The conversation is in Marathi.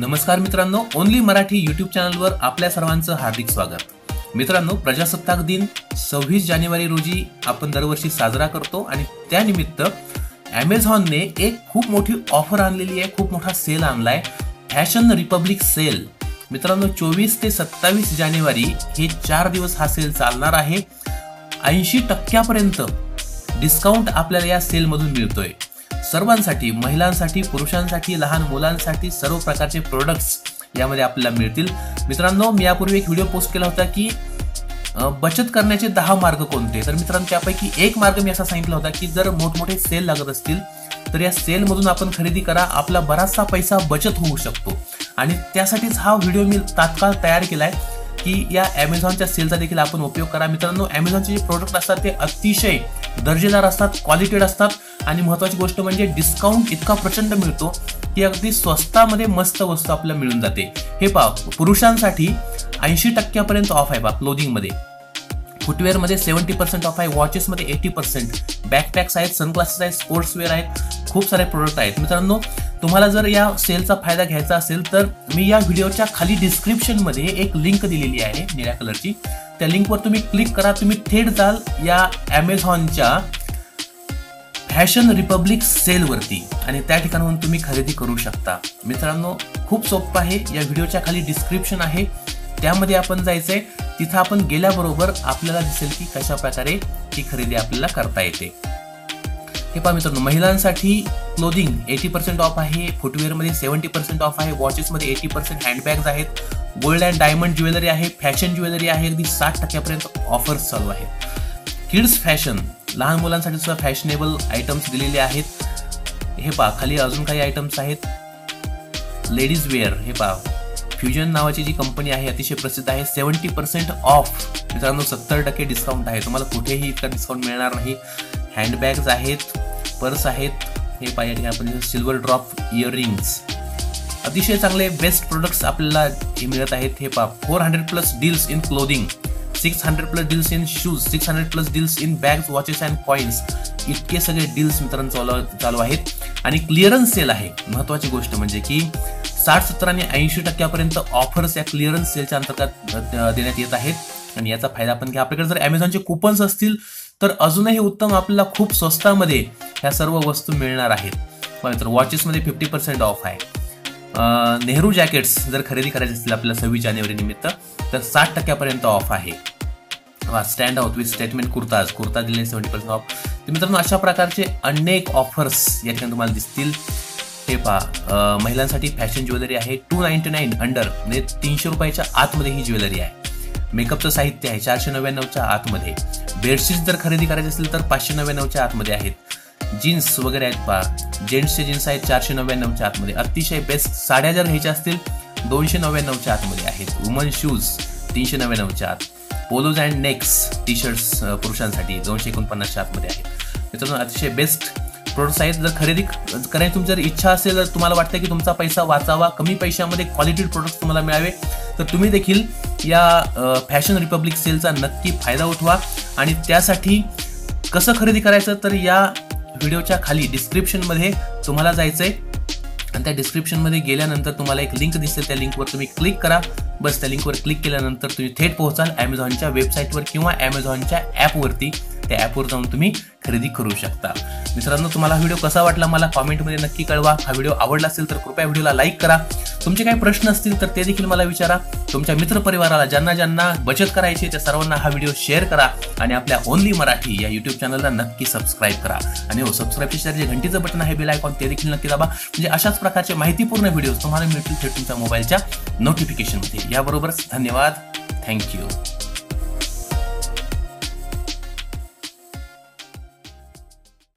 नमस्कार मित्रांनो ओनली मराठी युट्यूब चॅनलवर आपल्या सर्वांचं हार्दिक स्वागत. मित्रांनो प्रजासत्ताक दिन सव्वीस जानेवारी रोजी आपण दरवर्षी साजरा करतो आणि त्यानिमित्त ॲमेझॉनने एक खूप मोठी ऑफर आणलेली आहे खूप मोठा सेल आणलाय. फॅशन रिपब्लिक सेल मित्रांनो चोवीस ते सत्तावीस जानेवारी हे चार दिवस हा सेल चालणार आहे. ऐंशी टक्क्यापर्यंत डिस्काउंट आपल्याला या सेलमधून मिळतोय. सर्वांसाठी महिलांसाठी पुरुषांसाठी लहान मुलांसाठी सर्व प्रकारचे प्रोडक्ट्स यामध्ये आपल्याला मिळतील. मित्रांनो मी यापूर्वी एक व्हिडिओ पोस्ट केला होता की बचत करण्याचे दहा मार्ग कोणते? तर मित्रांनो त्यापैकी एक मार्ग मी असा सांगितला होता की जर मोठमोठे सेल लागत असतील तर या सेलमधून आपण खरेदी करा. आपला बराचसा पैसा बचत होऊ शकतो. आणि त्यासाठीच हा व्हिडिओ मी तात्काळ तयार केला आहे की या ॲमेझॉनच्या सेलचा देखील आपण उपयोग करा. मित्रांनो ॲमेझॉनचे जे प्रोडक्ट असतात ते अतिशय दर्जेदार असतात क्वालिटेड असतात आणि महत्त्वाची गोष्ट म्हणजे डिस्काउंट इतका प्रचंड मिळतो की अगदी स्वस्तामध्ये मस्त वस्तू आपल्याला मिळून जाते. हे पहा पुरुषांसाठी ऐंशी टक्क्यापर्यंत ऑफ आहे बा क्लोदिंगमध्ये फुटवेअरमध्ये सेवन्टी पर्सेंट ऑफ आहे वॉचेसमध्ये एटी पर्सेंट बॅकपॅक्स आहेत सनग्लासेस आहेत स्पोर्ट्सवेअर आहेत खूप सारे प्रोडक्ट आहेत. मित्रांनो तुम्हाला जर या सेलचा फायदा घ्यायचा असेल तर मी या व्हिडिओच्या खाली डिस्क्रिप्शनमध्ये एक लिंक दिलेली आहे निळ्या कलरची. त्या लिंकवर तुम्ही क्लिक करा तुम्ही थेट जाल या ॲमेझॉनच्या फॅशन रिपब्लिक सेलवरती आणि त्या ठिकाणाहून तुम्ही खरेदी करू शकता. मित्रांनो खूप सोपं आहे. या व्हिडिओच्या खाली डिस्क्रिप्शन आहे. त्यामध्ये आपण जायचं आहे तिथं आपण गेल्याबरोबर आपल्याला दिसेल की कशा प्रकारे ती खरेदी आपल्याला करता येते. हे पहा मित्रांनो महिलांसाठी क्लोदिंग एटी पर्सेंट ऑफ आहे फुटवेअरमध्ये सेव्हन्टी पर्सेंट ऑफ आहे वॉचेसमध्ये एटी पर्सेंट हँडबॅग्स आहेत गोल्ड अँड डायमंड ज्वेलरी आहे फॅशन ज्वेलरी आहे अगदी साठ टक्क्यापर्यंत ऑफर्स चालू आहेत. किड्स फॅशन लहान मुलांसाठी सुद्धा फॅशनेबल आयटम्स दिलेले आहेत. हे पहा खाली अजून काही आयटम्स आहेत. लेडीज वेअर हे पहा फ्युजन नावाची जी कंपनी आहे अतिशय प्रसिद्ध आहे सेवन्टी पर्सेंट ऑफ मित्रांनो सत्तर टक्के डिस्काउंट आहे. तुम्हाला कुठेही इतका डिस्काउंट मिळणार नाही. हँडबॅग्स आहेत पर्स आहेत हे पाहिजे ठिकाणी आपण सिल्वर ड्रॉप इयरिंग्स अतिशय चांगले बेस्ट प्रोडक्ट्स आपल्याला हे मिळत आहेत. हे पहा four hundred plus deals in clothing six hundred plus deals in shoes six hundred plus deals in bags watches and coins इतके सगळे डील्स मित्रांनो चालू चालू आहेत. आणि क्लिअरन्स सेल आहे. महत्त्वाची गोष्ट म्हणजे की साठ सत्तर आणि ऐंशी टक्क्यापर्यंत ऑफर्स या क्लिअरन्स सेलच्या अंतर्गत देण्यात येत आहेत. आणि याचा फायदा आपण घ्या. आपल्याकडे जर ॲमेझॉनचे कुपन्स असतील तर अजूनही उत्तम आपल्याला खूप स्वस्तामध्ये ह्या सर्व वस्तू मिळणार आहेत. तर वॉचेसमध्ये फिफ्टी पर्सेंट ऑफ आहे. नेहरू जॅकेट्स जर खरेदी करायचे असतील आपल्याला सव्वीस जानेवारी निमित्त तर साठ टक्क्यापर्यंत ऑफ आहे. Stand out with statement kurtas kurta. दिले सेव्हन्टी पर्सेंट ऑफ तर मित्रांनो अशा प्रकारचे अनेक ऑफर्स या ठिकाणी तुम्हाला दिसतील. हे पहा महिलांसाठी फॅशन ज्वेलरी आहे. टू नाईन्टी नाईन अंडर म्हणजे तीनशे रुपयाच्या आतमध्ये ही ज्वेलरी आहे. मेकअपचं साहित्य आहे चारशे नव्याण्णवच्या आतमध्ये. बेडशीट जर खरेदी करायची असेल तर पाचशे नव्याण्णवच्या आतमध्ये आहेत. जीन्स वगैरे आहेत पहा. जेंट्सचे जीन्स आहेत चारशे नव्याण्णवच्या आतमध्ये. अतिशय बेस्ट साड्या जर घ्यायच्या असतील दोनशे नव्याण्णवच्या आतमध्ये आहेत. वुमन शूज तीनशे नव्याण्णवच्या आत. Polos and necks T shirts पुरुषांसाठी दोनशे एकोणपन्नासच्या आतमध्ये आहेत. मित्रांनो अतिशय बेस्ट प्रोडक्ट्स आहेत. जर खरेदी करायची तुमची जर इच्छा असेल तर तुम्हाला वाटतं की तुमचा पैसा वाचावा. कमी पैशामध्ये क्वालिटीड प्रोडक्ट्स तुम्हाला मिळावे. तर तुम्ही देखील या फॅशन रिपब्लिक सेलचा नक्की फायदा उठवा. आणि त्यासाठी कसं खरेदी करायचं तर या व्हिडिओच्या खाली डिस्क्रिप्शनमध्ये तुम्हाला जायचं आहे आणि त्या डिस्क्रिप्शनमध्ये गेल्यानंतर तुम्हाला एक लिंक दिसते त्या लिंकवर तुम्ही क्लिक करा. बस त्या लिंकवर क्लिक केल्यानंतर तुम्ही थेट पोहोचाल ॲमेझॉनच्या वेबसाईटवर किंवा ॲमेझॉनच्या ॲपवरती त्या ॲपवर जाऊन तुम्ही खरेदी करू शकता. मित्रांनो तुम्हाला व्हिडिओ कसा वाटला मला कॉमेंटमध्ये नक्की कळवा. हा व्हिडिओ आवडला असेल तर कृपया व्हिडिओला लाईक करा. तुमचे काही प्रश्न असतील तर ते देखील मला विचारा. तुमच्या मित्रपरिवाराला ज्यांना ज्यांना बचत करायची त्या सर्वांना हा व्हिडिओ शेअर करा आणि आपल्या ओनली मराठी या युट्यूब चॅनलला नक्की सबस्क्राईब करा. आणि हो सबस्क्राईबच्या शेअर जे घंटीचं बटन आहे बेल आयकॉन ते देखील नक्की दाबा. म्हणजे अशाच प्रकारचे माहितीपूर्ण व्हिडिओ तुम्हाला मिळतील थेट तुमच्या मोबाईलच्या नोटिफिकेशनमध्ये याबरोबरच धन्यवाद. थँक्यू